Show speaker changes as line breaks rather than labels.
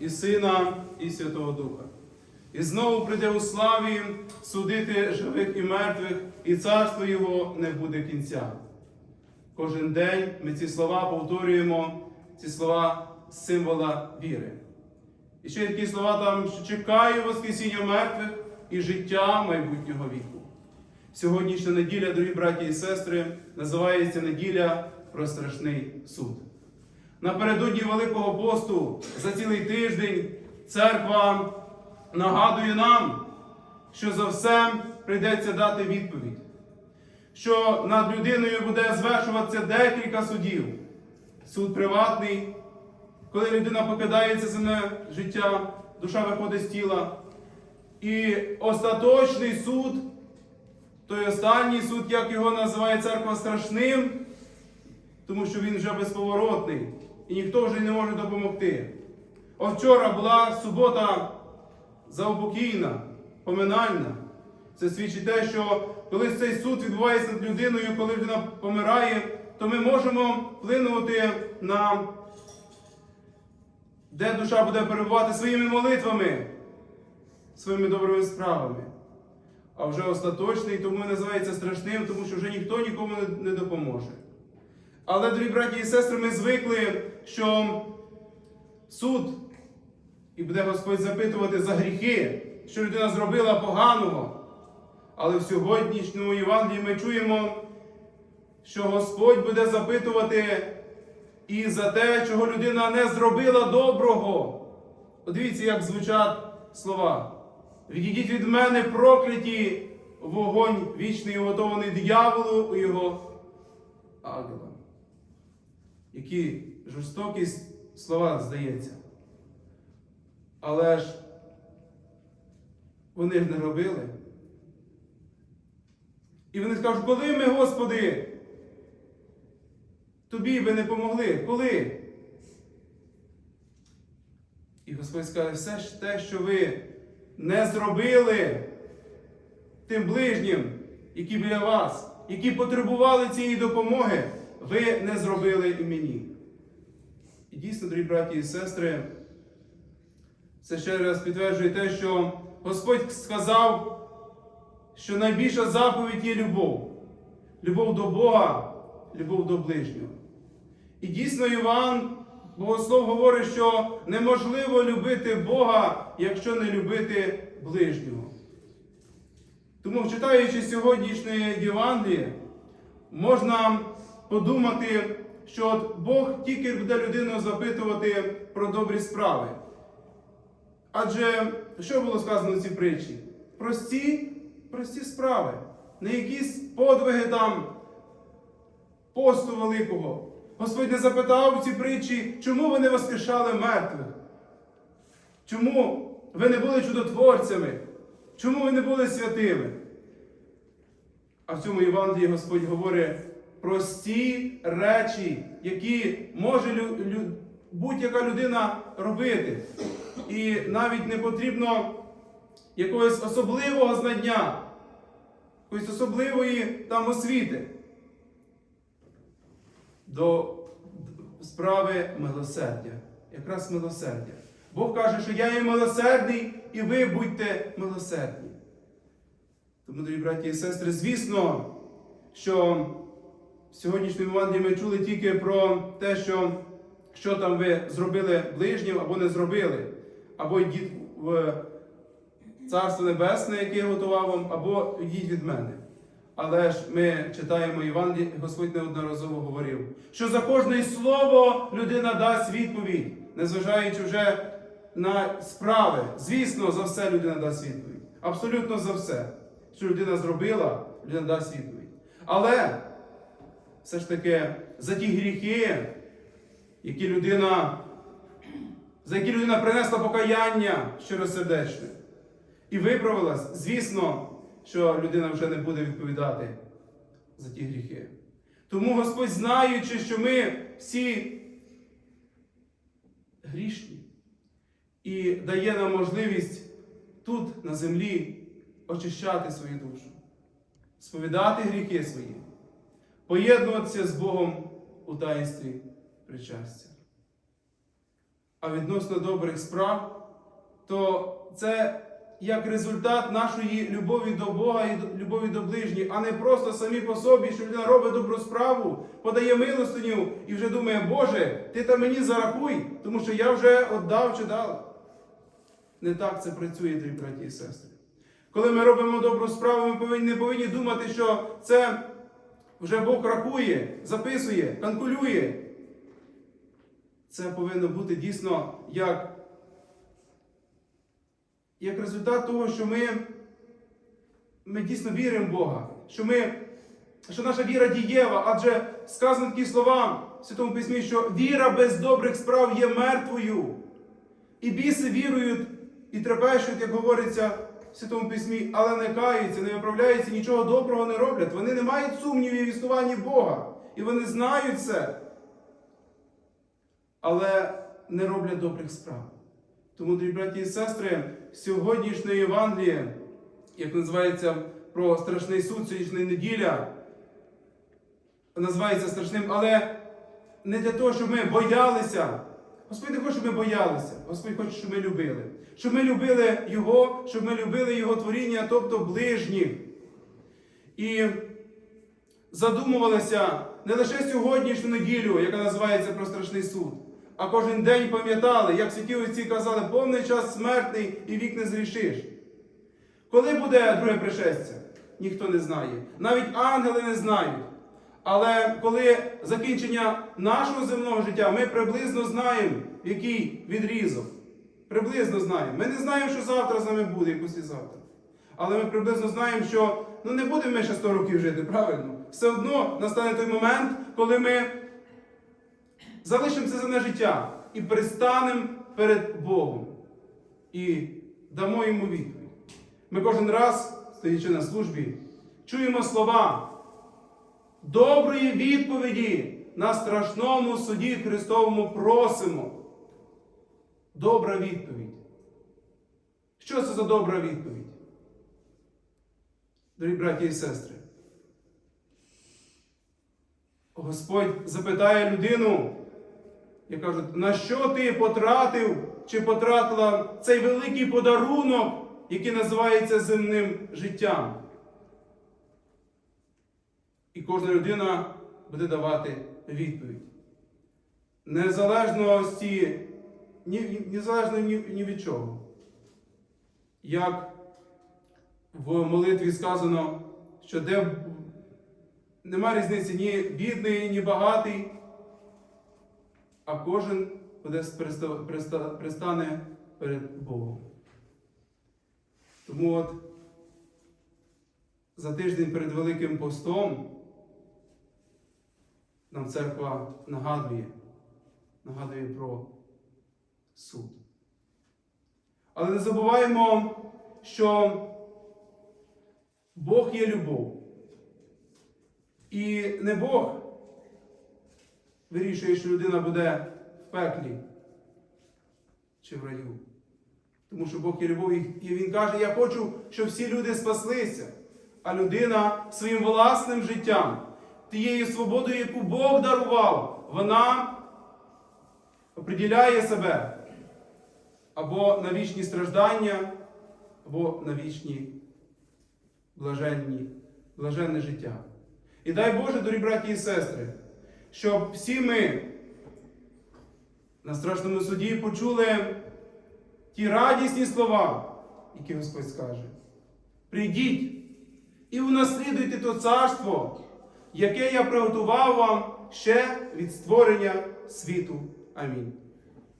І Сина, і Святого Духа. І знову прийде у славі судити живих і мертвих, і царство Його не буде кінця. Кожен день ми ці слова повторюємо, ці слова символа віри. І ще такі слова там, що чекаю Воскресіння мертвих і життя майбутнього віку. Сьогоднішня неділя, дорогі браті і сестри, називається неділя про страшний суд. Напередодні Великого посту за цілий тиждень церква нагадує нам, що за все прийдеться дати відповідь, що над людиною буде звершуватися декілька судів. Суд приватний, коли людина покидає це земне життя, душа виходить з тіла. І остаточний суд, той останній суд, як його називає церква страшним, тому що він вже безповоротний і ніхто вже не може допомогти. От вчора була субота заупокійна, поминальна. Це свідчить те, що коли цей суд відбувається над людиною, коли людина помирає, то ми можемо вплинути на де душа буде перебувати своїми молитвами, своїми добрими справами. А вже остаточний, тому називається страшним, тому що вже ніхто нікому не допоможе. Але, дорогі браті і сестри, ми звикли, що суд, і буде Господь запитувати за гріхи, що людина зробила поганого. Але в сьогоднішньому Євангелії ми чуємо, що Господь буде запитувати і за те, чого людина не зробила доброго. Подивіться, як звучать слова. Відійдіть від мене прокляті вогонь вічний, готований дияволу і його ангелам. Які жорстокі слова здається. Але ж вони ж не робили. І вони скажуть, коли ми, Господи, тобі би не помогли? Коли? І Господь скаже, все ж те, що ви не зробили тим ближнім, які біля вас, які потребували цієї допомоги, ви не зробили і мені. І дійсно, дорогі браті і сестри, це ще раз підтверджує те, що Господь сказав, що найбільша заповідь є любов. Любов до Бога, любов до ближнього. І дійсно Іван, Богослов говорить, що неможливо любити Бога, якщо не любити ближнього. Тому, читаючи сьогоднішнє Євангеліє, можна подумати, що от Бог тільки буде людину запитувати про добрі справи. Адже що було сказано в цій притчі? Прості, прості справи, не якісь подвиги там посту великого. Господь не запитав у цій притчі, чому ви не воскрешали мертвих? Чому ви не були чудотворцями? Чому ви не були святими? А в цьому Євангелії Господь говорить прості речі, які може будь-яка людина робити. І навіть не потрібно якогось особливого знання, якоїсь особливої там освіти. До справи милосердя. Якраз милосердя. Бог каже, що я є милосердний, і ви будьте милосердні. Тому, дорогі браті і сестри, звісно, що сьогоднішньому Євангелії ми чули тільки про те, що що там ви зробили ближнім або не зробили, або йдіть в Царство Небесне, яке я готував вам, або йдіть від мене. Але ж ми читаємо Євангелії, Господь неодноразово говорив, що за кожне слово людина дасть відповідь, незважаючи вже на справи. Звісно, за все людина дасть відповідь. Абсолютно за все, що людина зробила, людина дасть відповідь. Але все ж таки за ті гріхи, які людина, за які людина принесла покаяння щиросердечне і виправилась, звісно, що людина вже не буде відповідати за ті гріхи. Тому Господь, знаючи, що ми всі грішні, і дає нам можливість тут, на землі, очищати свою душу, сповідати гріхи свої, поєднуватися з Богом у таїнстві причастя. А відносно добрих справ, то це як результат нашої любові до Бога і любові до ближніх, а не просто самі по собі, що людина робить добру справу, подає милостиню і вже думає, Боже, ти там мені зарахуй, тому що я вже віддав чи дала. Не так це працює, дорогі браті і сестри. Коли ми робимо добру справу, ми повинні, не повинні думати, що це вже Бог рахує, записує, канкулює. Це повинно бути дійсно як, як результат того, що ми, ми дійсно віримо в Бога, що, ми, що наша віра дієва, адже сказано такі слова в Святому Письмі, що віра без добрих справ є мертвою. І біси вірують і трепещуть, як говориться в Святому Письмі, але не каються, не виправляються, нічого доброго не роблять. Вони не мають сумнівів в існуванні Бога. І вони знають це. Але не роблять добрих справ. Тому, дорогі браті і сестри, сьогоднішнє Євангеліє, як називається про страшний суд, сьогоднішня неділя, називається страшним, але не для того, щоб ми боялися. Господь не хоче, щоб ми боялися. Господь хоче, щоб ми любили. Щоб ми любили Його, щоб ми любили Його творіння, тобто ближніх. І задумувалися не лише сьогоднішню неділю, яка називається про страшний суд, а кожен день пам'ятали, як святі отці казали, повний час смертний і вік не зрішиш. Коли буде друге пришестя? Ніхто не знає. Навіть ангели не знають. Але коли закінчення нашого земного життя, ми приблизно знаємо, який відрізок. Приблизно знаємо. Ми не знаємо, що завтра з нами буде і післязавтра. Але ми приблизно знаємо, що ну, не будемо ми ще 100 років жити, правильно? Все одно настане той момент, коли ми залишимо це земне життя і пристанемо перед Богом. І дамо йому відповідь. Ми кожен раз, стоячи на службі, чуємо слова доброї відповіді на страшному суді Христовому просимо. Добра відповідь. Що це за добра відповідь? Дорогі браті і сестри. Господь запитає людину, і кажуть, на що ти потратив чи потратила цей великий подарунок, який називається земним життям? І кожна людина буде давати відповідь. Незалежності, ні, незалежно ні, ні від чого. Як в молитві сказано, що де нема різниці ні бідний, ні багатий, а кожен буде приста- приста- пристане перед Богом. Тому от за тиждень перед Великим постом нам церква нагадує, нагадує про суд. Але не забуваємо, що Бог є любов. І не Бог вирішує, що людина буде в пеклі чи в раю. Тому що Бог є любов, і Він каже, я хочу, щоб всі люди спаслися. А людина своїм власним життям, тією свободою, яку Бог дарував, вона оприділяє себе або на вічні страждання, або на вічні блаженні, блаженне життя. І дай Боже, дорогі браті і сестри, щоб всі ми на страшному суді почули ті радісні слова, які Господь скаже. Прийдіть і унаслідуйте то царство, яке я приготував вам ще від створення світу. Амінь.